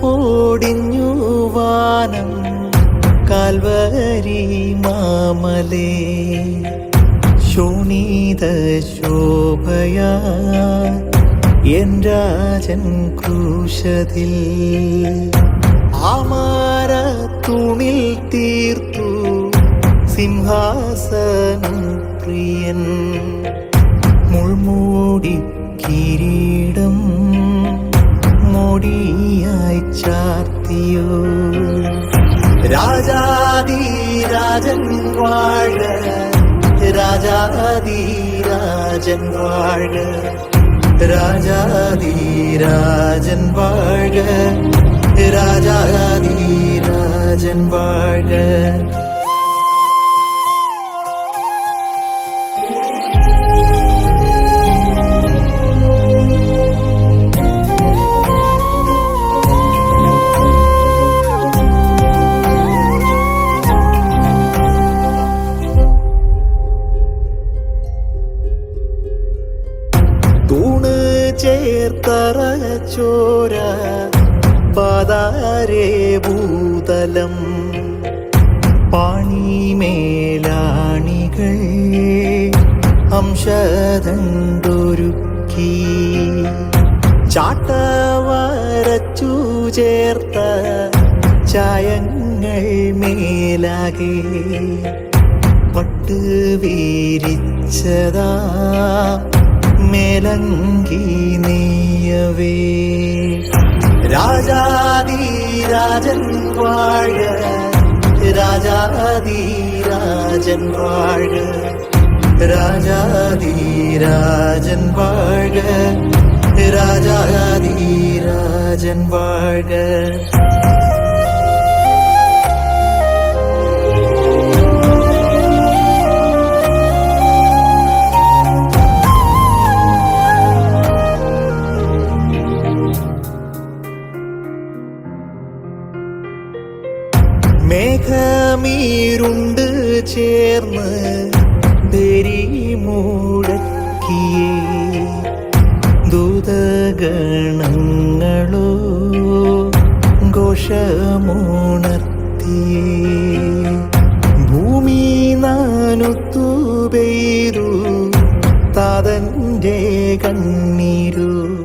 പൊടിഞ്ഞു വാനം കാൽവരി മാമലേ. ശോണീത ശോഭയാ എൻ രാജൻ ക്രൂശതിൽ. ആമാര തൂണിൽ തീർത്തു സിംഹാസനം പ്രിയൻ. മുൾമൂടി കിരീടം മോടിയായി ചാർത്തിയോ. രാജാതി രാജൻ വാഴ രാജാതി രാജൻ വാഴ രാജാതി രാജൻ വാഴ രാജാതി രാജൻ വാഴ. ചേർത്തറ ചോര പാതാരേ ഭൂതലം പാണിമേലാണികൾ അംശതണ്ടൊരുക്കി ചാട്ടവരച്ചു ചേർത്ത ചായങ്ങൾ മേലാകെ പട്ട് വീരിച്ചതാ. മേലങ്കി നെയ്യവേ രാജാതി രാജൻ വാഴ രാജാതി രാജൻ വാഴ രാജാതി രാജൻ വാഴ രാജാതി രാജൻ വാഴ മേഘമീരുണ്ട് ചേർന്ന് പെരി മൂടക്കിയേ. ദൂതഗണങ്ങളോ ഘോഷമുണർത്തിയേ. ഭൂമി നാനുത്തു പെയ്തു താതന്റെ കണ്ണീരു